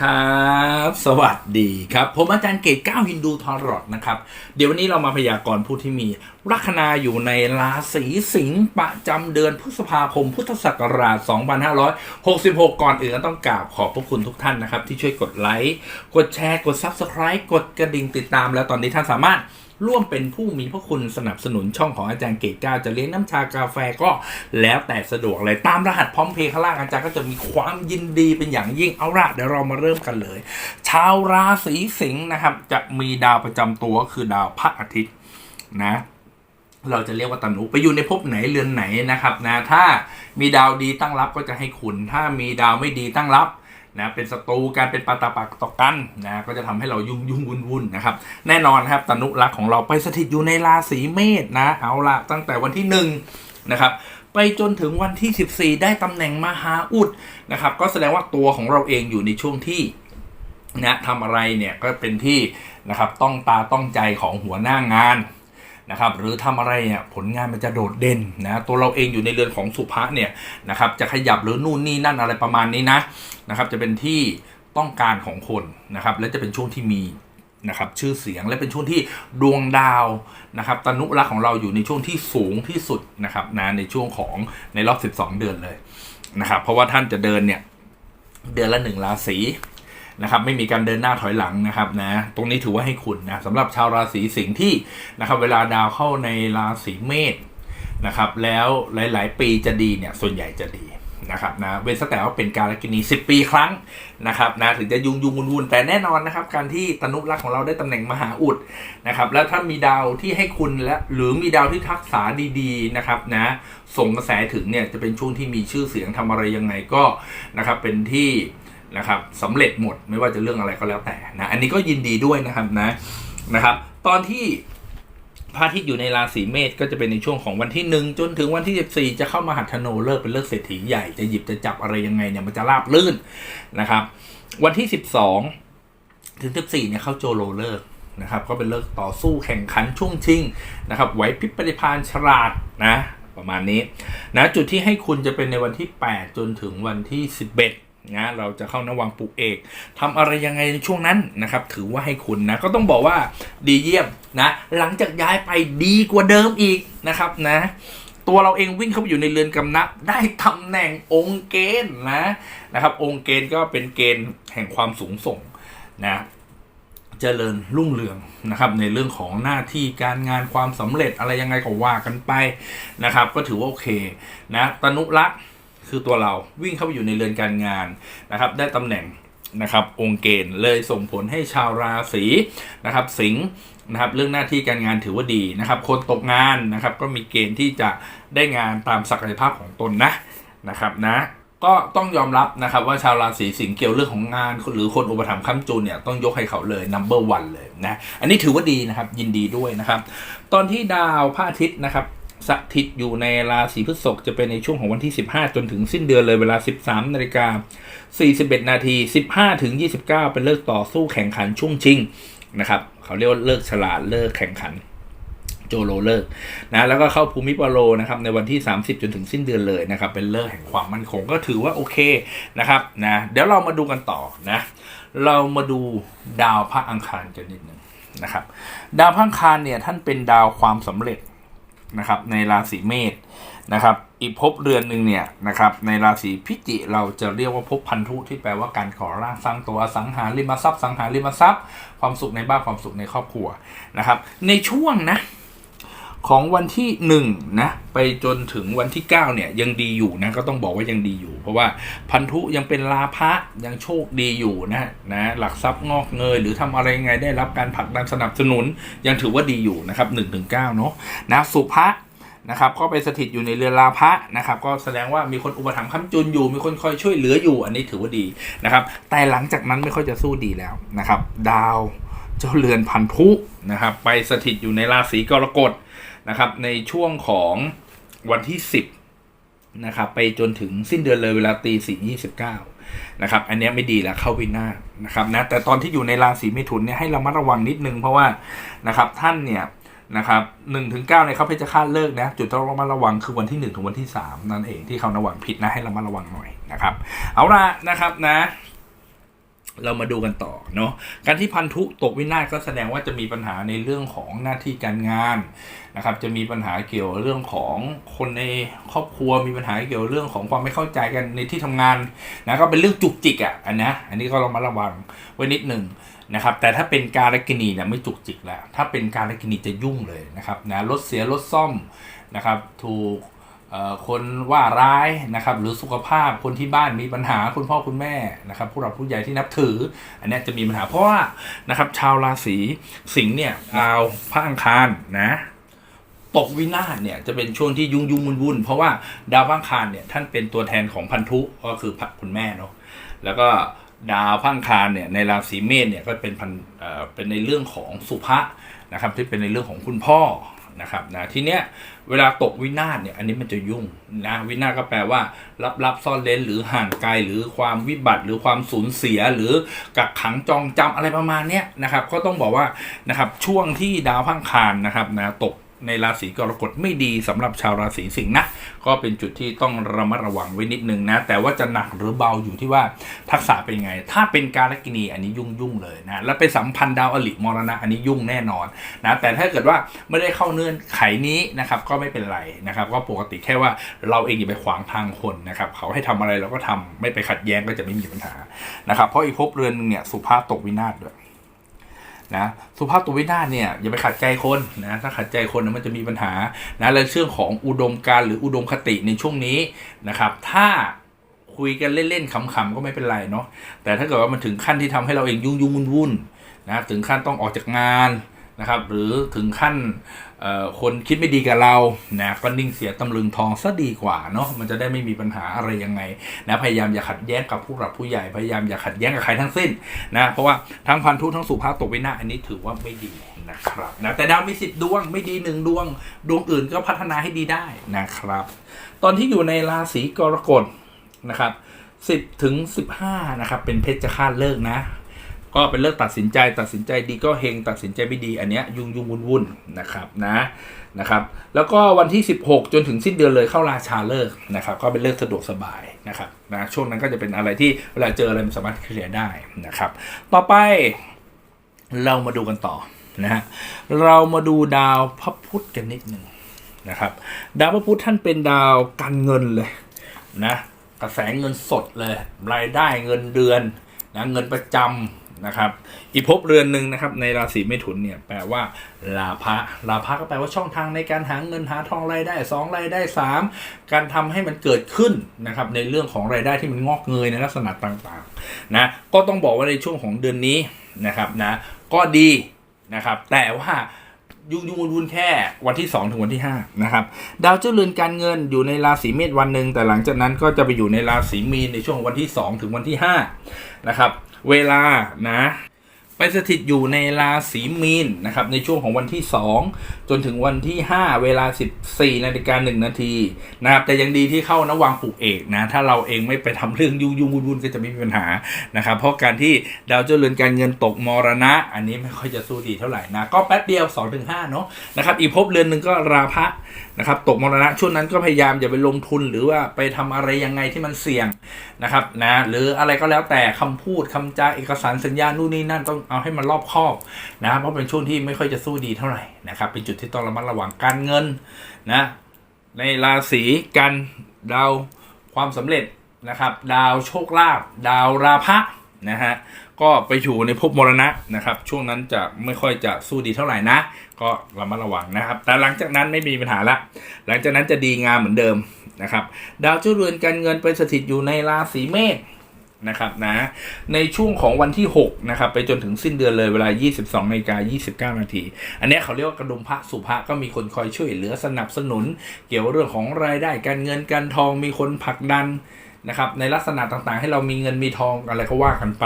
ครับ สวัสดีครับ ผมอาจารย์เกตก้าวฮินดูทอรอดนะครับ เดี๋ยววันนี้เรามาพยากรณ์ผู้ที่มี ลัคนาอยู่ในราศีสิงห์ประจำเดือนพฤษภาคมพุทธศักราช 2566 ก่อนอื่นก็ต้องกราบขอบพระคุณทุกท่านนะครับ ที่ช่วยกดไลค์ กดแชร์ กด Subscribe กดกระดิ่งติดตาม แล้วตอนนี้ท่านสามารถ ร่วมเป็นผู้มีพระคุณสนับสนุนช่องของอาจารย์เกตก้าวจะเลี้ยงน้ำชากาแฟก็แล้วแต่สะดวกเลยตามรหัสพร้อมเพย์ข้างล่างอาจารย์ก็จะมีความยินดีเป็นอย่างยิ่งเอาละเดี๋ยวเรามาเริ่มกันเลย ชาวราศีสิงห์นะครับ จะมีดาวประจำตัวก็คือดาวพระอาทิตย์นะเราจะเรียกว่าตนุไปอยู่ในภพไหนเรือนไหนนะครับนะถ้ามีดาวดีตั้งรับก็จะให้คุณ ถ้ามีดาวไม่ดีตั้งรับ นะเป็นศัตรูการเป็นปาตาปักต่อกันนะก็จะทำให้เรายุ่งยุ่งวุ่นวุ่นนะครับแน่นอนครับตนุรักของเราไปสถิตอยู่ในราศีเมษนะเอาละตั้งแต่วันที่หนึ่งนะครับไปจนถึงวันที่ 14 ได้ตำแหน่งมหาอุดนะครับก็แสดงว่าตัวของเราเองอยู่ในช่วงที่นะทำอะไรเนี่ยก็เป็นที่นะครับต้องตาต้องใจของหัวหน้างานนะครับหรือทำอะไรเนี่ยผลงานมันจะโดดเด่นนะตัวเราเองอยู่ในเรือนของสุภะเนี่ยนะครับจะขยับหรือนู่นนี่นั่นอะไรประมาณนี้นะ นะครับจะเป็นที่ต้องการของคนนะครับและจะเป็นช่วงที่มีนะครับชื่อเสียงและเป็นช่วงที่ดวงดาวนะครับตนุรักษ์ของเราอยู่ในช่วงที่สูงที่สุดนะครับนะในช่วงของในรอบ 12 เดือนเลยนะครับเพราะว่าท่านจะเดินเนี่ยเดือนละหนึ่งราศีนะครับไม่มีการเดินหน้าถอยหลังนะครับนะตรงนี้ถือว่าให้คุณนะสำหรับชาวราศีสิงห์ที่นะครับเวลาดาวเข้าในราศีเมษนะครับแล้วหลาย ๆ ปีจะดีเนี่ยส่วนใหญ่จะดี นะครับนะเว้นแต่ว่าเป็นการกินี 10 ปีครั้งนะครับนะถึงจะยุงยุงวุ่นวุ่นแต่แน่นอนนะครับ การที่ตนุรักษ์ของเราได้ตำแหน่งมหาอุดนะครับ แล้วถ้ามีดาวที่ให้คุณและหรือมีดาวที่ทักษะดีๆนะครับนะส่งกระแสถึงเนี่ยจะเป็นช่วงที่มีชื่อเสียงทำอะไรยังไงก็นะครับเป็นที่นะครับสำเร็จหมดไม่ว่าจะเรื่องอะไรก็แล้วแต่นะอันนี้ก็ยินดีด้วยนะครับนะนะครับ ตอนที่ พระอาทิตย์อยู่ในราศีเมษก็จะเป็นในช่วงของวันที่หนึ่งจนถึงวันที่ 14 จะเข้ามาหัธโนเลิกเป็นเลิกเศรษฐีใหญ่จะหยิบจะจับอะไรยังไงเนี่ยมันจะราบลื่นนะครับ วันที่ 12 ถึง 14 เนี่ยเข้าโจโรเลิกนะครับก็เป็นเลิกต่อสู้แข่งขันช่วงชิงนะครับไหวพริบปฏิภาณฉลาดนะประมาณนี้นะจุดที่ให้คุณจะเป็นในวันที่ 8 จนถึงวันที่ 11 นะเราจะเข้านวังปลูกเอกทำอะไรยังไงในช่วงนั้นนะครับ ถือว่าให้คุณนะก็ต้องบอกว่าดีเยี่ยมนะ หลังจากย้ายไปดีกว่าเดิมอีกนะครับนะ ตัวเราเองวิ่งเข้าไปอยู่ในเรือนกำนับได้ตำแหน่งองค์เกณฑ์นะนะครับ องค์เกณฑ์ก็เป็นเกณฑ์แห่งความสูงส่งนะเจริญรุ่งเรืองนะครับในเรื่องของหน้าที่การงานความสำเร็จอะไรยังไงก็ว่ากันไปนะครับ ก็ถือว่าโอเคนะตนุรักษ์ คือตัวเราวิ่งเข้าไปอยู่ในเรือนการงานนะครับ ได้ตำแหน่งนะครับองค์เกณฑ์เลยส่งผลให้ชาวราศีนะครับ สิงห์นะครับเรื่องหน้าที่การงานถือว่าดีนะครับ คนตกงานนะครับ ก็มีเกณฑ์ที่จะได้งานตามศักยภาพของตนนะนะครับนะก็ต้องยอมรับนะครับว่าชาวราศีสิงห์เกี่ยวเรื่องของงาน หรือคนอุปถัมภ์ค้ำจุนเนี่ยต้องยกให้เขาเลย number one เลยนะอันนี้ถือว่าดีนะครับยินดีด้วยนะครับ ตอนที่ดาวพระอาทิตย์นะครับ สถิตอยู่ในราศีพฤษภจะเป็นในช่วงของวันที่ 15 จนถึงสิ้นเดือนเลยเวลา 13นาฬิกา41 นาที 15 ถึง 29 เป็นเลิกต่อสู้แข่งขันช่วงชิงนะครับเขาเรียกว่าเลิกฉลาดเลิกแข่งขันโจโรเลิกนะแล้วก็เข้าภูมิปโลนะครับในวันที่ 30 จนถึงสิ้นเดือนเลยนะครับเป็นเลิกแห่งความมั่นคงก็ถือว่าโอเคนะครับนะเดี๋ยวเรามาดูกันต่อนะเรามาดูดาวพระอังคารกันนิดหนึ่งนะครับดาวพระอังคารเนี่ยท่านเป็นดาวความสำเร็จ นะครับในราศีเมษนะครับอีกภพเรือนหนึ่งเนี่ยนะครับในราศีพิจิเราจะเรียกว่าภพพันธุที่แปลว่าการขอร่างสร้างตัวสังหาริมทรัพย์สังหาริมทรัพย์ ความสุขในบ้านความสุขในครอบครัวนะครับในช่วงนะ ของวันที่1นะไปจนถึงวันที่ 9 เนี่ย ยังดีอยู่นะ ก็ต้องบอกว่ายังดีอยู่ เพราะว่าพันธุยังเป็นลาภะยังโชคดีอยู่นะนะหลักทรัพย์งอกเงย หรือทำอะไรยังไงได้รับการผลักดันสนับสนุน ยังถือว่าดีอยู่นะครับ1ถึง9เนาะนะสุภะนะครับก็ไปสถิตอยู่ในเรือนลาภะนะครับก็แสดงว่ามีคนอุปถัมภ์ค้ำจุนอยู่ มีคนคอยช่วยเหลืออยู่ อันนี้ถือว่าดีนะครับแต่หลังจากนั้นไม่ค่อยจะสู้ดีแล้วนะครับดาวเจ้าเรือนพันธุนะครับไปสถิตอยู่ในราศีกรกฎ นะครับในช่วงของวันที่ 10นะครับไปจนถึงสิ้นเดือนเลยเวลาตีสี่ยี่สิบเก้านะครับอันนี้ไม่ดีแล้วเข้าวินาศนะครับนะแต่ตอนที่อยู่ในราศีมิถุนเนี่ยให้เรามาระวังนิดนึงเพราะว่านะครับท่านเนี่ยนะครับหนึ่งถึงเก้าในเขาเพชฌฆาตเลิกนะจุดต้องระมัดระวังคือวันที่หนึ่งถึงวันที่สามนั่นเองที่เขาระวังผิดนะให้เรามาระวังหน่อยนะครับเอาละนะครับนะ เรามาดูกันต่อเนาะการที่พันธุตกวินาศก็แสดงว่าจะมีปัญหาในเรื่องของหน้าที่การงานนะครับ จะมีปัญหาเกี่ยวเรื่องของคนในครอบครัวมีปัญหาเกี่ยวเรื่องของความไม่เข้าใจกันในที่ทำงานนะก็เป็นเรื่องจุกจิกอะอันนะอันนี้ก็เรามาระวังไว้นิดหนึ่งนะครับแต่ถ้าเป็นการกินีเนี่ยไม่จุกจิกแล้วถ้าเป็นการกินีจะยุ่งเลยนะครับนะรถเสียรถซ่อมนะครับถูก คนว่าร้ายนะครับหรือสุขภาพคนที่บ้านมีปัญหาคุณพ่อคุณแม่นะครับผู้หลักผู้ใหญ่ที่นับถือ อันนี้จะมีปัญหาเพราะว่านะครับชาวราศีสิงห์เนี่ยดาวพระอังคารนะตกวินาศเนี่ยจะเป็นช่วงที่ยุ่งยุ่งวุ่นวุ่นเพราะว่าดาวพระอังคารเนี่ยท่านเป็นตัวแทนของพันธุก็คือพระคุณแม่เนาะแล้วก็ดาวพระอังคารเนี่ยในราศีเมษเนี่ยก็เป็นพันเอ่อเป็นในเรื่องของสุภะนะครับที่เป็นในเรื่องของคุณพ่อ นะครับนะทีเนี้ยเวลาตกวินาศเนี่ยอันนี้มันจะยุ่งนะวินาศก็แปลว่ารับรับซ่อนเลนหรือห่างไกลหรือความวิบัติหรือความสูญเสียหรือกักขังจองจำอะไรประมาณเนี้ยนะครับก็ต้องบอกว่านะครับช่วงที่ดาวพังคารนะครับนะตก ในราศีกรกฎไม่ดีสำหรับชาวราศีสิงห์นะ ก็เป็นจุดที่ต้องระมัดระวังไว้นิดนึงนะ แต่ว่าจะหนักหรือเบาอยู่ที่ว่าทักษะเป็นไง ถ้าเป็นการกินีอันนี้ยุ่งยุ่งๆเลยนะ แล้วไปสัมพันธ์ดาวอลิมรณะอันนี้ยุ่งแน่นอนนะ แต่ถ้าเกิดว่าไม่ได้เข้าเนื่อนไขนี้นะครับก็ไม่เป็นไรนะครับ ก็ปกติแค่ว่าเราเองอย่าไปขวางทางคนนะครับเขาให้ทำอะไรเราก็ทำไม่ไปขัดแย้งก็จะไม่มีปัญหานะครับ เพราะอีกภพเรือนหนึงเนี่ยสุภาพตกวินาศด้วย นะสุภาพตัววินาศเนี่ยอย่าไปขัดใจคนนะถ้าขัดใจคนนะมันจะมีปัญหานะและเรื่องของอุดมการหรืออุดมคติในช่วงนี้นะครับถ้าคุยกันเล่นๆขำๆก็ไม่เป็นไรเนาะแต่ถ้าเกิดว่ามันถึงขั้นที่ทำให้เราเองยุ่งยุ่งวุ่นวุ่นๆนะถึงขั้นต้องออกจากงานนะครับหรือถึงขั้น คนคิดไม่ดีกับเรานะก็นิ่งเสียตำลึงทองซะดีกว่าเนาะมันจะได้ไม่มีปัญหาอะไรยังไงนะพยายามอย่าขัดแย้งกับผู้หลักผู้ใหญ่พยายามอย่าขัดแย้งกับใครทั้งสิ้นนะเพราะว่าทั้งพันธุทั้งสุภาพตกวินาอันนี้ถือว่าไม่ดีนะครับนะแต่ดาวมีสิบดวงไม่ดีหนึ่งดวง ดวงอื่นก็พัฒนาให้ดีได้นะครับ ตอนที่อยู่ในราศีกรกฎนะครับสิบถึงสิบห้านะครับเป็นเพชฌฆาตเลิกนะ ก็เป็นเลิกตัดสินใจตัดสินใจดีก็เฮงตัดสินใจไม่ดีอันเนี้ยยุ่งยุ่งวุ่นวุ่นนะครับนะนะครับแล้วก็วันที่ 16 จนถึงสิ้นเดือนเลยเข้าราชาเลิกนะครับก็เป็นเลิกสะดวกสบายนะครับนะช่วงนั้นก็จะเป็นอะไรที่เวลาเจออะไรมันสามารถเคลียร์ได้นะครับ ต่อไปเรามาดูกันต่อนะฮะเรามาดูดาวพระพุธกันนิดหนึ่งนะครับดาวพระพุธท่านเป็นดาวการเงินเลยนะกระแสเงินสดเลย รายได้เงินเดือนนะเงินประจำ นะครับ อีกภพเรือนหนึ่งนะครับในราศีเมถุนเนี่ยแปลว่าลาภะลาภะก็แปลว่าช่องทางในการหาเงินหาทองรายได้สองรายได้สามการทำให้มันเกิดขึ้นนะครับในเรื่องของรายได้ที่มันงอกเงยในลักษณะต่างๆนะก็ต้องบอกว่าในช่วงของเดือนนี้นะครับนะก็ดีนะครับแต่ว่ายุ่งยุ่งวุ่นๆแค่วันที่ 2 ถึงวันที่ 5 นะครับ ดาวเจ้าเรือนการเงินอยู่ในราศีเมษวันหนึ่งแต่หลังจากนั้นก็จะไปอยู่ในราศีมีนในช่วงวันที่ 2 ถึงวันที่5นะครับ เวลานะไปสถิตอยู่ในราศีมีนนะครับในช่วงของวันที่ 2 จนถึงวันที่ 5 เวลา 14นาฬิกา1นาทีนะครับแต่ยังดีที่เข้านวังปลูกเอกนะถ้าเราเองไม่ไปทำเรื่องยุ่งยุ่งวุ่นก็จะไม่มีปัญหานะครับเพราะการที่ดาวเจ้าเรือนการเงินตกมรณะ อันนี้ไม่ค่อยจะสู้ดีเท่าไหร่นะก็แป๊บเดียว 2-5เนาะนะครับอีกภพเรือนหนึ่งก็ราพะ นะครับตกมรณะช่วงนั้นก็พยายามอย่าไปลงทุนหรือว่าไปทำอะไรยังไงที่มันเสี่ยงนะครับนะหรืออะไรก็แล้วแต่คำพูดคำจาเอกสารสัญญานู่นนี่นั่นต้องเอาให้มันรอบคอบนะเพราะเป็นช่วงที่ไม่ค่อยจะสู้ดีเท่าไหร่นะครับเป็นจุดที่ต้องระมัดระวังการเงินนะในราศีกันดาวความสำเร็จนะครับ ดาวโชคลาภดาวราพะ นะฮะก็ไปอยู่ในภพมรณะนะครับ ช่วงนั้นจะไม่ค่อยจะสู้ดีเท่าไหร่นะ ก็ระมัดระวังนะครับ แต่หลังจากนั้นไม่มีปัญหาละ หลังจากนั้นจะดีงามเหมือนเดิมนะครับ ดาวเจ้าเรือนการเงินไปสถิตอยู่ในราศีเมษนะครับนะในช่วงของวันที่6นะครับไปจนถึงสิ้นเดือนเลยเวลา 22นาฬิกา29 นาที อันนี้เขาเรียกว่ากระดุมพระสุภะก็มีคนคอยช่วยเหลือสนับสนุน เกี่ยวเรื่องของรายได้การเงินการทองมีคนผลักดัน นะครับในลักษณะต่างๆ ให้เรามีเงินมีทองอะไรก็ว่ากันไป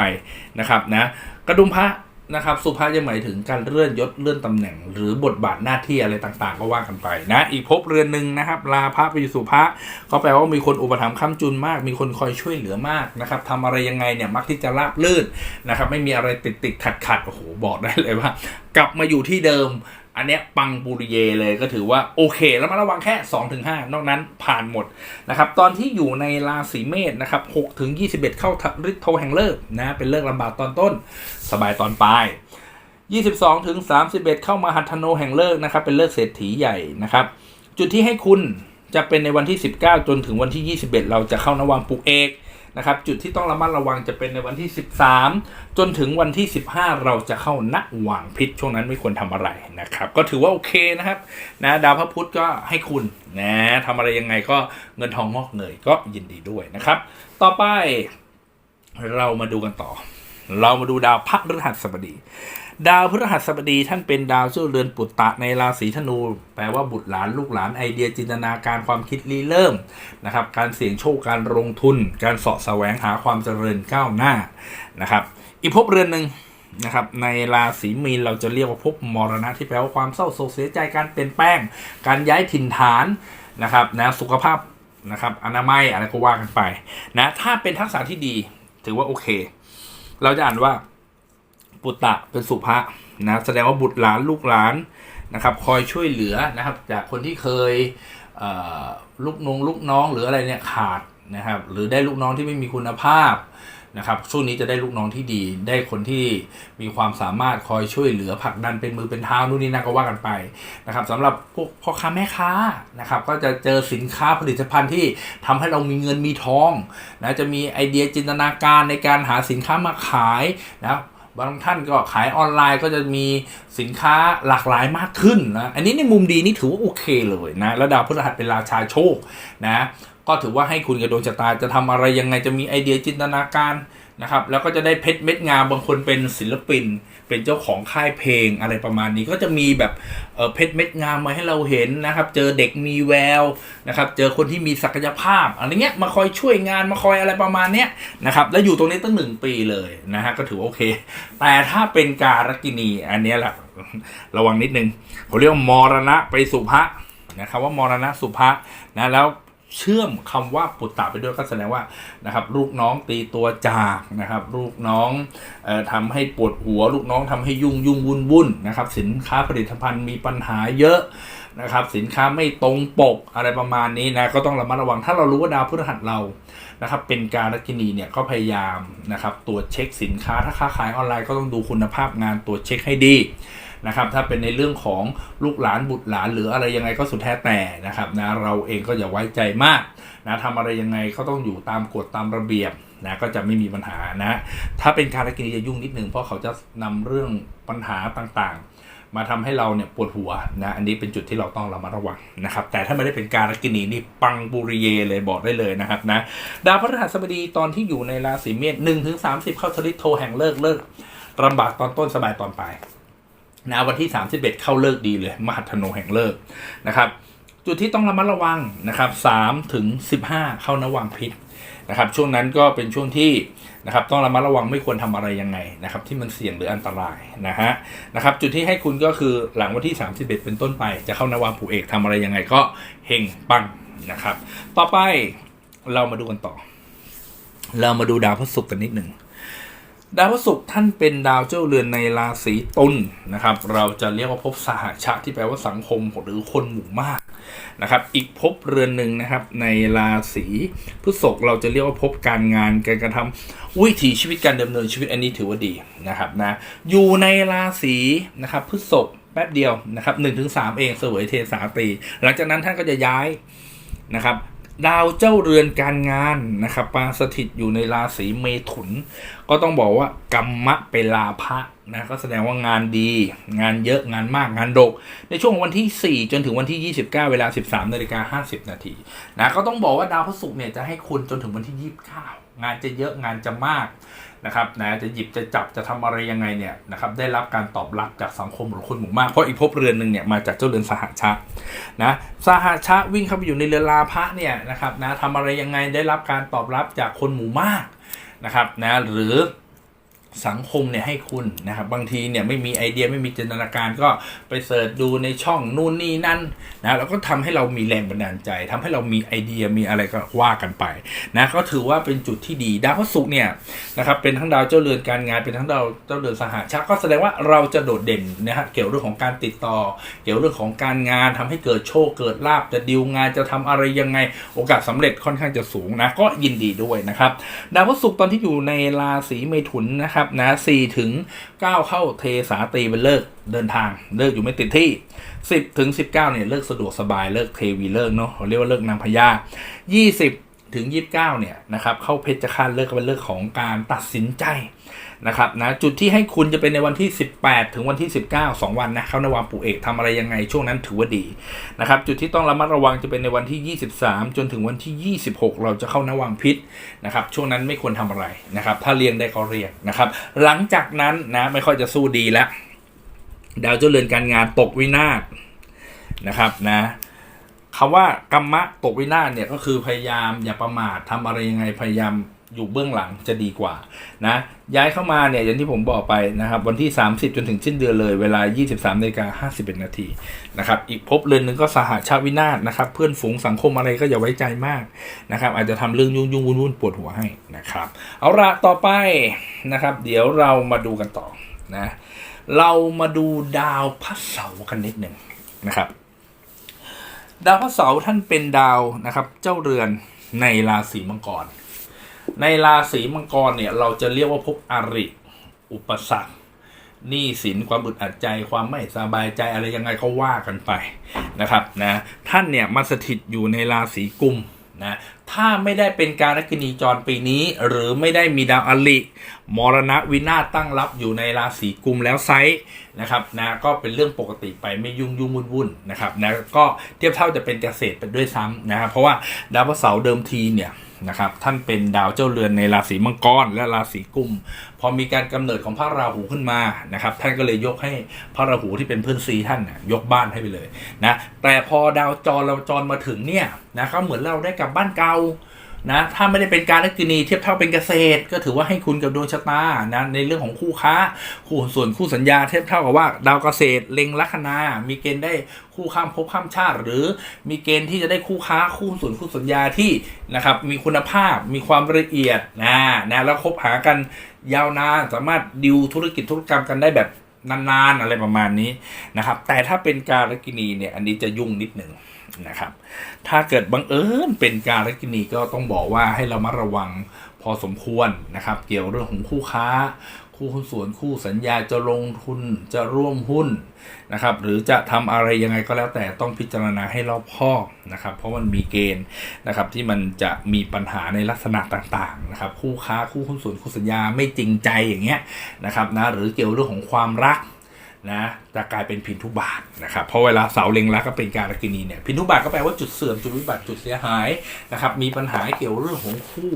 นะครับนะกระดุมพระนะครับสุภาพจะหมายถึงการเลื่อนยศเลื่อนตำแหน่ง หรือบทบาทหน้าที่อะไรต่างๆ ก็ว่ากันไปนะอีกภพเรือนหนึ่งนะครับลาพระไปอยู่สุภะก็แปลว่ามีคนอุปถัมภ์ค้ำจุนมาก มีคนคอยช่วยเหลือมากนะครับทำอะไรยังไงเนี่ยมักที่จะราบลื่นนะครับไม่มีอะไรติดติดขัดขัดโอ้โหบอกได้เลยว่า กลับมาอยู่ที่เดิม อันเนี้ยปังปุริเยเลยก็ถือว่าโอเค แล้วมาระวังแค่ 2-5 นอกนั้นผ่านหมดนะครับตอนที่อยู่ในราศีเมษนะครับ6ถึง21 เข้าฤทธิ์โทแห่งเลิกนะเป็นเลิกลำบากตอนต้น สบายตอนปลาย 22ถึง31 เข้ามาหัตถโนแห่งเลิกนะครับเป็นเลิกเศรษฐีใหญ่นะครับจุดที่ให้คุณจะเป็นในวันที่ 19 จนถึงวันที่ 21 เราจะเข้านวังปุกเอก นะครับจุดที่ต้องระมัดระวังจะเป็นในวันที่ 13 จนถึงวันที่ 15 เราจะเข้าณหว่างพิษช่วงนั้นไม่ควรทำอะไรนะครับก็ถือว่าโอเคนะครับนะดาวพระพุธก็ให้คุณนะทำอะไรยังไงก็เงินทองงอกเงยก็ยินดีด้วยนะครับ ต่อไปเรามาดูกันต่อ เรามาดูดาวพระฤหัสบดี ดาวพฤหัสบดีท่านเป็นดาวเจ้าเรือนปุตตะในราศีธนู แปลว่าบุตรหลานลูกหลานไอเดียจินตนาการความคิดรีเริ่มนะครับการเสี่ยงโชคการลงทุน การเสาะแสวงหาความเจริญก้าวหน้านะครับอีกภพเรือนหนึ่งนะครับในราศีมีนเราจะเรียกว่าภพมรณะที่แปลว่าความเศร้าโศกเสียใจการเปลี่ยนแปลง การย้ายถิ่นฐานนะครับนะสุขภาพนะครับอนามัยอะไรก็ว่ากันไปนะถ้าเป็นทักษะที่ดีถือว่าโอเค เราจะอ่านว่า ปุตตะเป็นสุภะนะแสดงว่าบุตรหลานลูกหลานนะครับคอยช่วยเหลือนะครับ จากคนที่เคยเลูกนงลูกน้องหรืออะไรเนี่ยขาดนะครับ หรือได้ลูกน้องที่ไม่มีคุณภาพนะครับช่วงนี้จะได้ลูกน้องที่ดี ได้คนที่มีความสามารถคอยช่วยเหลือผลักดันเป็นมือเป็นเท้านู่นนี่นั่นก็ว่ากันไปนะครับสำหรับพวกพ่อค้าแม่ค้านะครับ ก็จะเจอสินค้าผลิตภัณฑ์ที่ทำให้เรามีเงินมีทองนะจะมีไอเดียจินตนาการในการหาสินค้ามาขายนะ บางท่านก็ขายออนไลน์ก็จะมีสินค้าหลากหลายมากขึ้นนะอันนี้ในมุมดีนี่ถือว่าโอเคเลยนะแล้วดาวพฤหัสเป็นราชาโชคนะก็ถือว่าให้คุณกับดวงชะตาจะทำอะไรยังไงจะมีไอเดียจินตนาการนะครับแล้วก็จะได้เพชรเม็ดงามบางคนเป็นศิลปิน เป็นเจ้าของค่ายเพลงอะไรประมาณนี้ก็จะมีแบบเเพชรเม็ดงามมาให้เราเห็นนะครับ เจอเด็กมีแววนะครับ เจอคนที่มีศักยภาพอะไรเงี้ยมาคอยช่วยงานมาคอยอะไรประมาณเนี้ยนะครับแล้วอยู่ตรงนี้ตั้งหนึ่งปีเลยนะฮะก็ถือว่าโอเค แต่ถ้าเป็นการกินีอันนี้แหละระวังนิดนึงเขาเรียกว่ามรณะไปสุภะนะครับว่ามรณะสุภะนะแล้ว เชื่อมคำว่าปุตตะไปด้วยก็แสดงว่านะครับลูกน้องตีตัวจากนะครับลูกน้องออทำให้ปวดหัว ลูกน้องทำให้ยุ่งยุ่งวุ่นวุ่นนะครับสินค้าผลิตภัณฑ์มีปัญหาเยอะนะครับสินค้าไม่ตรงปกอะไรประมาณนี้นะก็ต้องระมัดระวังถ้าเรารู้ว่าดาวพฤหัสเรานะครับเป็นการักินีเนี่ยก็พยายามนะครับตรวจเช็คสินค้าถ้าค้าขายออนไลน์ก็ต้องดูคุณภาพงานตรวจเช็คให้ดี นะครับถ้าเป็นในเรื่องของลูกหลานบุตรหลาน หรืออะไรยังไงก็สุดแท้แต่นะครับนะเราเองก็อย่าไว้ใจมากนะทำอะไรยังไงก็ต้องอยู่ตามกฎตามระเบียบนะก็จะไม่มีปัญหานะ ถ้าเป็นการกินจะยุ่งนิดนึงเพราะเขาจะนำเรื่องปัญหาต่างๆ มาทำให้เราเนี่ยปวดหัวนะอันนี้เป็นจุดที่เราต้องระมัดระวังนะครับ แต่ถ้าไม่ได้เป็นการกินีนี่ปังบุริเยเลยบอกได้เลยนะครับนะดาวพฤหัสบดีตอนที่อยู่ในราศีเมษหนึ่งถึงสามสิบเข้าทริตโทแห่งเลิกเลิกลำบากตอนต้นสบายตอนปลาย นะวันที่ 31 เข้าเลิกดีเลย มหัทโนแห่งเลิกนะครับ จุดที่ต้องระมัดระวังนะครับ3ถึง 15 เข้านวังพิษนะครับ ช่วงนั้นก็เป็นช่วงที่นะครับต้องระมัดระวังไม่ควรทำอะไรยังไงนะครับ ที่มันเสี่ยงหรืออันตรายนะฮะนะครับ จุดที่ให้คุณก็คือหลังวันที่ 31 เป็นต้นไปจะเข้านวังผูเอกทำอะไรยังไงก็เฮงปังนะครับ ต่อไปเรามาดูกันต่อ เรามาดูดาวพฤหัสกันนิดหนึ่ง ดาวพฤหัสท่านเป็นดาวเจ้าเรือนในราศีตุลนะครับ เราจะเรียกว่าภพสหชะที่แปลว่าสังคมหรือคนหมู่มากนะครับ อีกภพเรือนหนึ่งนะครับ ในราศีพฤษภเราจะเรียกว่าภพการงานการกระทำวิถีชีวิตการดำเนินชีวิตอันนี้ถือว่าดีนะครับนะอยู่ในราศีนะครับพฤษภแป๊บเดียวนะครับหนึ่งถึงสามเองเสวยเทสาตี หลังจากนั้นท่านก็จะย้ายนะครับ ดาวเจ้าเรือนการงานนะครับมาสถิตอยู่ในราศีเมถุน ก็ต้องบอกว่ากรรมะเป็นลาภะนะก็แสดงว่างานดี งานเยอะงานมากงานดก ในช่วงวันที่ 4 จนถึงวันที่ 29 เวลา 13นาฬิกา50 นาทีนะก็ต้องบอกว่าดาวพฤหัสเนี่ยจะให้คุณจนถึงวันที่ 29 งานจะเยอะงานจะมาก นะครับนะจะหยิบจะจับจะทำอะไรยังไงเนี่ยนะครับได้รับการตอบรับจากสังคมหรือคนหมู่มาก เพราะอีกภพเรือนหนึ่งเนี่ยมาจากเจ้าเรือนสหชะนะสหชะวิ่งเข้าไปอยู่ในเรือนลาภะเนี่ยนะครับนะทำอะไรยังไงได้รับการตอบรับจากคนหมู่มากนะครับนะหรือ สังคมเนี่ยให้คุณนะครับบางทีเนี่ยไม่มีไอเดียไม่มีจินตนาการก็ไปเสิร์ชดูในช่องนู่นนี่นั่นนะแล้วก็ทำให้เรามีแรงบันดาลใจทำให้เรามีไอเดียมีอะไรก็ว่ากันไปนะก็ถือว่าเป็นจุดที่ดีดาวพฤหัสเนี่ยนะครับเป็นทั้งดาวเจ้าเรือนการงานเป็นทั้งดาวเจ้าเรือนสหชาติก็แสดงว่าเราจะโดดเด่นนะฮะเกี่ยวเรื่องของการติดต่อ เกี่ยวเรื่องของการงานทำให้เกิดโชคเกิดลาบจะดิวงานจะทำอะไรยังไงโอกาสสำเร็จค่อนข้างจะสูงนะก็ยินดีด้วยนะครับดาวพฤหัสตอนที่อยู่ในราศีเมถุนนะครับนะสี่ถึงเก้าเข้าเทสาตีเป็นเลิกเดินทางเลิกอยู่ไม่ติดที่สิบถึงสิบเก้าเนี่ยเลิกสะดวกสบายเลิกเทวีเลิกเนาะเขาเรียกว่าเลิกนางพญายี่สิบถึงยี่สิบเก้าเนี่ยนะครับเข้าเพชรฆาตเลิกเป็นเลิกของการตัดสินใจ นะครับนะจุดที่ให้คุณจะเป็นในวันที่ 18 ถึงวันที่ 19 2 วันนะเข้านวามปู่เอกทำอะไรยังไงช่วงนั้นถือว่าดีนะครับจุดที่ต้องระมัดระวังจะเป็นในวันที่ 23 จนถึงวันที่ 26 เราจะเข้านวามพิษนะครับช่วงนั้นไม่ควรทำอะไรนะครับถ้าเรียงได้ก็เรียงนะครับหลังจากนั้นนะไม่ค่อยจะสู้ดีแล้วดาวเจ้าเรือนการงานตกวินาศนะครับนะคำว่ากรรมะตกวินาศเนี่ยก็คือพยายามอย่าประมาททำอะไรยังไงพยายาม อยู่เบื้องหลังจะดีกว่านะย้ายเข้ามาเนี่ยอย่างที่ผมบอกไปนะครับ วันที่ 30 จนถึงสิ้นเดือนเลยเวลา 23นาฬิกา51นาทีนะครับอีกภพเรือนหนึ่งก็สหชาวินาศนะครับ เพื่อนฝูงสังคมอะไรก็อย่าไว้ใจมากนะครับ อาจจะทำเรื่องยุ่งยุ่งวุ่นวุ่นปวดหัวให้นะครับ เอาละต่อไปนะครับ เดี๋ยวเรามาดูกันต่อนะเรามาดูดาวพระเสาร์กันนิดหนึ่งนะครับ ดาวพระเสาร์ท่านเป็นดาวนะครับ เจ้าเรือนในราศีมังกร ในราศีมังกรเนี่ยเราจะเรียกว่าพบอริ อุปสรรคหนี้สินความอึดอัดใจความไม่สบายใจอะไรยังไงก็ว่ากันไปนะครับนะท่านเนี่ยมาสถิตอยู่ในราศีกุมนะถ้าไม่ได้เป็นการกินีจรปีนี้ หรือไม่ได้มีดาวอลิมรณะวินาศตั้งรับอยู่ในราศีกุมแล้วไซส์นะครับนะก็เป็นเรื่องปกติไปไม่ยุ่งยุ่งวุ่นวุ่นนะครับนะก็เทียบเท่าจะเป็นเกษตรไปด้วยซ้ำนะครับเพราะว่าดาวพฤหัสเสาร์เดิมทีเนี่ย นะครับท่านเป็นดาวเจ้าเรือนในราศีมังกรและราศีกุมพอมีการกำเนิดของพระราหูขึ้นมานะครับท่านก็เลยยกให้พระราหูที่เป็นเพื่อนซีท่านน่ะยกบ้านให้ไปเลยนะแต่พอดาวจรเราจรมาถึงเนี่ยนะครับเหมือนเราได้กลับบ้านเก่า นะถ้าไม่ได้เป็นการลักกินีเทียบเท่าเป็นเกษตร ก็ถือว่าให้คุณกับดวงชะตานะในเรื่องของคู่ค้าคู่ส่วนคู่สัญญาเทียบเท่ากับว่า ดาวเกษตรเล็งลัคนา มีเกณฑ์ได้คู่ข้ามภพข้ามชาติ หรือมีเกณฑ์ที่จะได้คู่ค้าคู่ส่วนคู่สัญญาที่นะครับมีคุณภาพมีความละเอียดนะนะแล้วคบหากันยาวนานสามารถดิวธุรกิจธุรกรรมกันได้แบบ นานๆอะไรประมาณนี้นะครับ แต่ถ้าเป็นการลักินีเนี่ยอันนี้จะยุ่งนิดหนึ่งนะครับ ถ้าเกิดบังเอิญเป็นการลักินีก็ต้องบอกว่าให้เรามาระวังพอสมควรนะครับ เกี่ยวเรื่องของคู่ค้า คู่หุ้นส่วนคู่สัญญาจะลงทุนจะร่วมหุ้นนะครับ หรือจะทำอะไรยังไงก็แล้วแต่ต้องพิจารณาให้รอบคอบนะครับ เพราะมันมีเกณฑ์นะครับที่มันจะมีปัญหาในลักษณะต่างๆนะครับ คู่ค้าคู่หุ้นส่วนคู่สัญญาไม่จริงใจอย่างเงี้ยนะครับนะหรือเกี่ยวเรื่องของความรักนะจะกลายเป็นพินทุบาทนะครับเพราะเวลาเสาเล็งรักก็เป็นการกินีเนี่ยพินทุบาทก็แปลว่าจุดเสื่อมจุดวิบัติจุดเสียหายนะครับมีปัญหาเกี่ยวเรื่องของคู่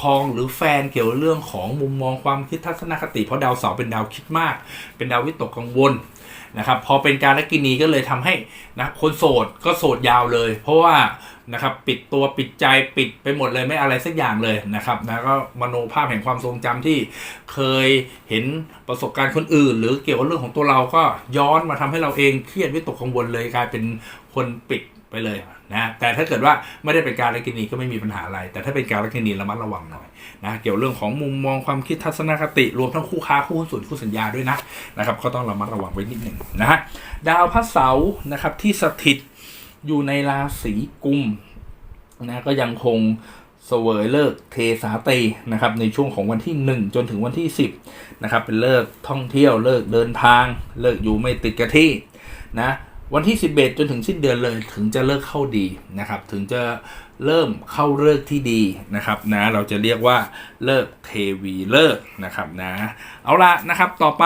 ครองหรือแฟนเกี่ยวเรื่องของมุมมองความคิดทัศนคติ เพราะดาวเสาร์เป็นดาวคิดมาก เป็นดาววิตกกังวลนะครับพอเป็นการกินีก็เลยทำให้นะคนโสดก็โสดยาวเลย เพราะว่านะครับปิดตัวปิดใจปิดไปหมดเลยไม่อะไรสักอย่างเลยนะครับนะก็มโนภาพแห่งความทรงจำที่เคยเห็นประสบการณ์คนอื่น หรือเกี่ยวกับเรื่องของตัวเราก็ย้อนมาทำให้เราเองเครียดวิตกกังวลเลยกลายเป็นคนปิดไปเลย นะแต่ถ้าเกิดว่าไม่ได้เป็นการลักินีก็ไม่มีปัญหาอะไร แต่ถ้าเป็นการลักินีระมัดระวังหน่อยนะเกี่ยวเรื่องของมุมมองความคิดทัศนคติ รวมทั้งคู่ค้าคู่หุ้นส่วนคู่สัญญาด้วยนะนะครับก็ต้องระมัดระวังไว้นิดหนึ่งนะฮะดาวพระเสาร์นะครับที่สถิตอยู่ในราศีกุมนะก็ยังคงเสวยเลิกเทสาตีนะครับในช่วงของวันที่ 1 จนถึงวันที่ 10นะครับเป็นเลิกท่องเที่ยวเลิกเดินทาง เลิกอยู่ไม่ติดกับที่นะ วันที่ 11 จนถึงสิ้นเดือนเลยถึงจะเลิกเข้าดีนะครับ ถึงจะเริ่มเข้าเลิกที่ดีนะครับนะเราจะเรียกว่าเลิกเทวีเลิกนะครับนะเอาละนะครับต่อไป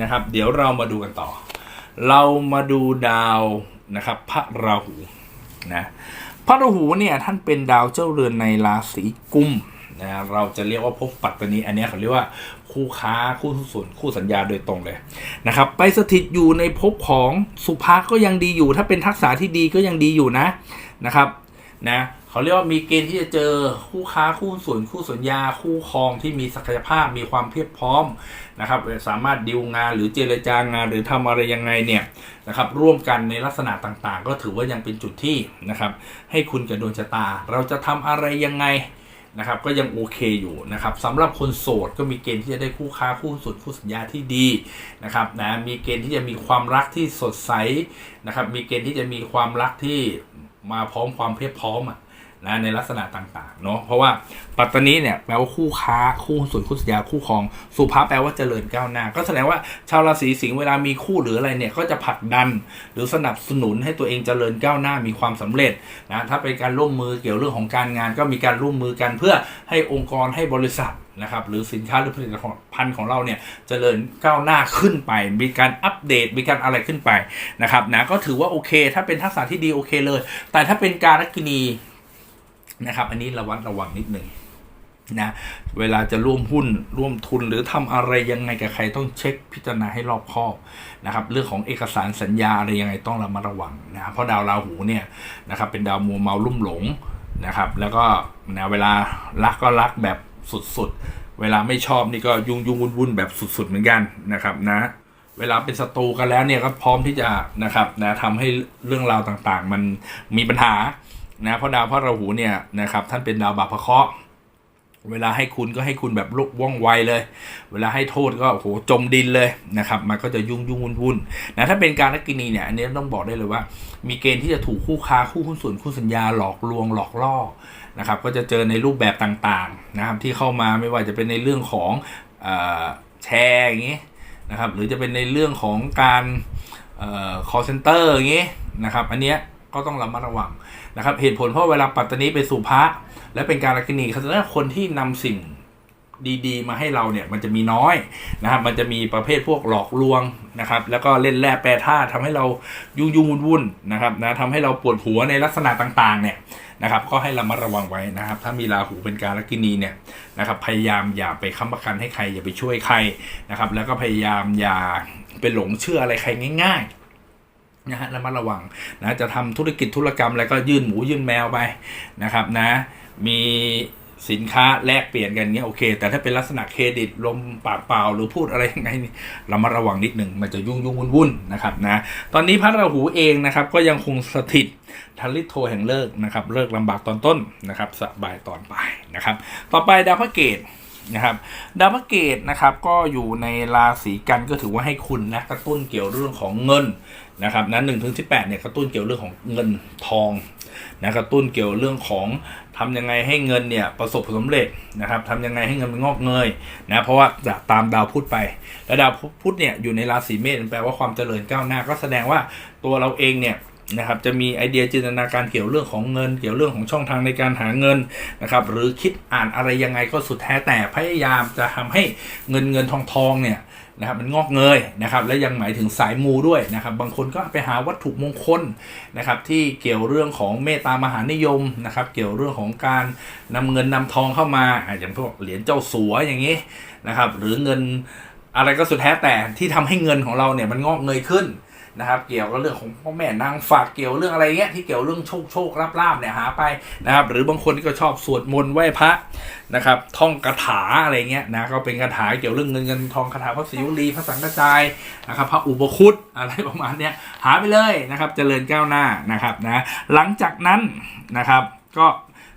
นะครับ เดี๋ยวเรามาดูกันต่อ เรามาดูดาวนะครับพระราหูนะพระราหูเนี่ยท่านเป็นดาวเจ้าเรือนในราศีกุมนะเราจะเรียกว่าภพปัตตานีอันนี้เขาเรียกว่า คู่ค้าคู่หุ้นส่วนคู่สัญญาโดยตรงเลยนะครับ ไปสถิตอยู่ในภพของสุภาก็ยังดีอยู่ ถ้าเป็นทักษะที่ดีก็ยังดีอยู่นะนะครับนะเขาเรียกว่ามีเกณฑ์ที่จะเจอคู่ค้าคู่ส่วนคู่สัญญา คู่ครองที่มีศักยภาพมีความเพียบพร้อมนะครับสามารถดีลงานหรือเจรจางานหรือทำอะไรยังไงเนี่ยนะครับร่วมกันในลักษณะต่างๆ ก็ถือว่ายังเป็นจุดที่นะครับให้คุณกับดวงชะตา เราจะทำอะไรยังไง นะครับก็ยังโอเคอยู่นะครับสำหรับคนโสดก็มีเกณฑ์ที่จะได้คู่ค้าคู่สุดคู่สัญญาที่ดีนะครับนะมีเกณฑ์ที่จะมีความรักที่สดใสนะครับมีเกณฑ์ที่จะมีความรักที่มาพร้อมความเพียบพร้อมอะ นะในลักษณะต่างๆเนาะเพราะว่าปัตตานีเนี่ยแปลว่าคู่ค้าคู่ส่วนคู่สัญญาคู่ครองสุภาพแปลว่าเจริญก้าวหน้า ก็แสดงว่าชาวราศีสิงห์เวลามีคู่หรืออะไรเนี่ยก็จะผลักดัน หรือสนับสนุนให้ตัวเองเจริญก้าวหน้ามีความสำเร็จนะถ้าเป็นการร่วมมือเกี่ยวเรื่องของการงาน ก็มีการร่วมมือกันเพื่อให้องค์กรให้บริษัทนะครับหรือสินค้าหรือผลิตภัณฑ์ของเราเนี่ยเจริญก้าวหน้าขึ้นไป มีการอัปเดตมีการอะไรขึ้นไปนะครับนะก็ถือว่าโอเค ถ้าเป็นทักษะที่ดีโอเคเลย แต่ถ้าเป็นการกินี นะครับ อันนี้ระวัดระวังนิดหนึ่งนะเวลาจะร่วมหุ้นร่วมทุนหรือทำอะไรยังไงกับใครต้องเช็คพิจารณาให้รอบคอบนะครับเรื่องของเอกสารสัญญาอะไรยังไงต้องระมัดระวังนะเพราะดาวราหูเนี่ยนะครับเป็นดาวมัวเมาลุ่มหลงนะครับแล้วก็นะเวลารักก็รักแบบสุดๆ เวลาไม่ชอบนี่ก็ยุ่งยุ่งวุ่นวุ่นแบบสุดๆเหมือนกันนะครับนะเวลาเป็นศัตรูกันแล้วเนี่ยก็พร้อมที่จะนะครับนะทำให้เรื่องราวต่างๆ มันมีปัญหา นะเพราะดาวพระราหูเนี่ยนะครับท่านเป็นดาวบาปพระเคราะห์เวลาให้คุณก็ให้คุณแบบลุกว่องไวเลย เวลาให้โทษก็โอ้โหจมดินเลยนะครับมันก็จะยุ่งยุ่งวุ่นวุ่นนะถ้าเป็นการนักกินีเนี่ยอันนี้ต้องบอกได้เลยว่า มีเกณฑ์ที่จะถูกคู่ค้าคู่หุ้นส่วนคู่สัญญาหลอกลวงหลอกล่อนะครับก็จะเจอในรูปแบบต่างๆนะครับที่เข้ามาไม่ว่าจะเป็นในเรื่องของอแชร์อย่างงี้นะครับหรือจะเป็นในเรื่องของการ call center อย่างงี้นะครับอันเนี้ยก็ต้องระมัดระวัง นะครับเหตุผลเพราะเวลาปัตตานีไปสู่พระและเป็นการลักนีเขาจะได้คนที่นำสิ่งดีๆ มาให้เราเนี่ยมันจะมีน้อยนะครับ มันจะมีประเภทพวกหลอกลวงนะครับ แล้วก็เล่นแร่แปรธาตุทำให้เรายุ่งยุ่งวุ่นวุ่นนะครับนะทำให้เราปวดหัวในลักษณะต่าง ๆ เนี่ยนะครับ ก็ให้ระมัดระวังไว้นะครับ ถ้ามีราหูเป็นการลักินีเนี่ยนะครับ พยายามอย่าไปค้ำประกันให้ใครอย่าไปช่วยใครนะครับ แล้วก็พยายามอย่าไปหลงเชื่ออะไรใครง่าย ๆ นะฮะระมัดระวังนะจะทำธุรกิจธุรกรรมอะไรก็ยื่นหมูยื่นแมวไปนะครับนะมีสินค้าแลกเปลี่ยนกันเงี้ยโอเค แต่ถ้าเป็นลักษณะเครดิตลมปากเปล่าหรือพูดอะไรยังไงเรามาระวังนิดหนึ่งมันจะยุ่งยุ่งวุ่นวุ่นนะครับนะตอนนี้พระราหูเองนะครับก็ยังคงสถิตทันลิโทแห่งเลิกนะครับเลิกลำบากตอนต้นนะครับสบายตอนปลายนะครับ ต่อไปดาวพระเกตนะครับดาวพระเกตนะครับก็อยู่ในราศีกันก็ถือว่าให้คุณนะกระตุ้นเกี่ยวเรื่องของเงิน นะครับนะหนึ่งถึงสิบแปดเนี่ยกระตุ้นเกี่ยวเรื่องของเงินทองนะกระตุ้นเกี่ยวเรื่องของทำยังไงให้เงินเนี่ยประสบผลสำเร็จนะครับทำยังไงให้เงินมันงอกเงยนะเพราะว่าจะตามดาวพุธไป แล้วดาวพุธเนี่ยอยู่ในราศีเมษแปลว่าความเจริญก้าวหน้าก็แสดงว่าตัวเราเองเนี่ยนะครับจะมีไอเดียจินตนาการเกี่ยวเรื่องของเงิน เกี่ยวเรื่องของช่องทางในการหาเงินนะครับหรือคิดอ่านอะไรยังไงก็สุดแท้แต่พยายามจะทำให้เงินเงินทองทองเนี่ย นะครับมันงอกเงยนะครับและยังหมายถึงสายมูด้วยนะครับบางคนก็ไปหาวัตถุมงคลนะครับที่เกี่ยวเรื่องของเมตตามหานิยมนะครับเกี่ยวเรื่องของการนำเงินนำทองเข้ามาอะอย่างพวกเหรียญเจ้าสัวอย่างนี้นะครับหรือเงินอะไรก็สุดแท้แต่ที่ทำให้เงินของเราเนี่ยมันงอกเงยขึ้น นะครับ เกี่ยวกับเรื่องของพ่อแม่นางฝากเกี่ยวเรื่องอะไรเงี้ยที่เกี่ยวเรื่องโชคโชคลาภลาภเนี่ยหาไปนะครับ หรือบางคนที่ก็ชอบสวดมนต์ไหว้พระนะครับท่องคาถาอะไรเงี้ยนะก็เป็นคาถาเกี่ยวเรื่องเงินเงินทองคาถาพระศิวลีพระสังฆจายนะครับพระอุปคุตอะไรประมาณเนี้ยหาไปเลยนะครับเจริญก้าวหน้านะครับนะหลังจากนั้นนะครับก็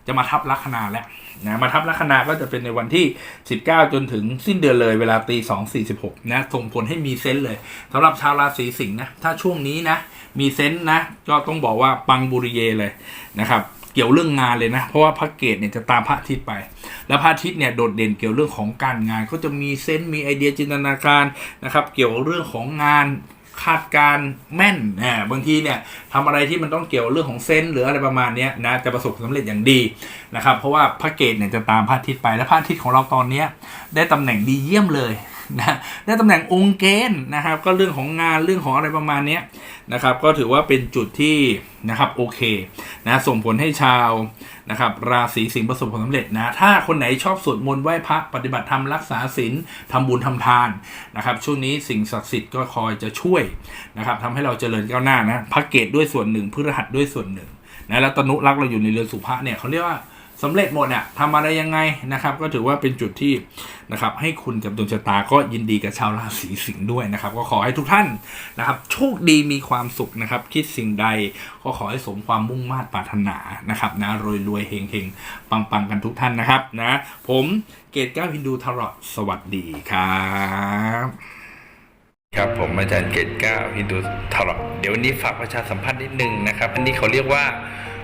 จะมาทับลัคนาแล้วนะมาทับลัคนาก็จะเป็นในวันที่ 19 จนถึงสิ้นเดือนเลยเวลาตี2 46นะส่งผลให้มีเซนส์เลยสำหรับชาวราศีสิงห์นะถ้าช่วงนี้นะมีเซนส์นะก็ต้องบอกว่าปังบุริเยเลยนะครับเกี่ยวเรื่องงานเลยนะ เพราะว่าพระเกตเนี่ยจะตามพระอาทิตย์ไป แล้วพระอาทิตย์เนี่ยโดดเด่นเกี่ยวเรื่องของการงานก็จะมีเซนส์มีไอเดียจินตนาการนะครับ เกี่ยวเรื่องของงาน คาดการแม่นนะบางทีเนี่ยทำอะไรที่มันต้องเกี่ยวเรื่องของเซนหรืออะไรประมาณนี้นะจะประสบความสำเร็จอย่างดีนะครับเพราะว่าพระเกตเนี่ยจะตามพระอาทิตย์ไปและพระอาทิตย์ของเราตอนนี้ได้ตำแหน่งดีเยี่ยมเลย นะได้ตำแหน่งองค์เกณฑ์นะครับ ก็เรื่องของงานเรื่องของอะไรประมาณนี้นะครับ ก็ถือว่าเป็นจุดที่นะครับโอเคนะส่งผลให้ชาวนะครับราศีสิงห์ประสบความสำเร็จนะถ้าคนไหนชอบสวดมนต์ไหว้พระปฏิบัติธรรมรักษาศีลทำบุญทำทานนะครับช่วงนี้สิ่งศักดิ์สิทธิ์ก็คอยจะช่วยนะครับทำให้เราเจริญก้าวหน้านะพระเกตด้วยส่วนหนึ่งพฤหัสด้วยส่วนหนึ่งนะแล้วตนุรักเราอยู่ในเรือนสุภะเนี่ยเขาเรียกว่า สำเร็จหมดเนี่ยทำอะไรยังไงนะครับ ก็ถือว่าเป็นจุดที่นะครับให้คุณกับดวงชะตาก็ยินดีกับชาวราศีสิงห์ด้วยนะครับ ก็ขอให้ทุกท่านนะครับ โชคดีมีความสุขนะครับ คิดสิ่งใดก็ขอให้สมความมุ่งมา่ปรารถนานะครับนะรวยรวยเฮงเฮงปังปังกันทุกท่านนะครับนะผมเกตก้าวินดูทารอดสวัสดีครับครับผมอาจารย์เกตเก้าฮินดูทารอดเดี๋ยววันนี้ฝากประชาสัมพันธ์นิดนึงนะครับ อันนี้เขาเรียกว่า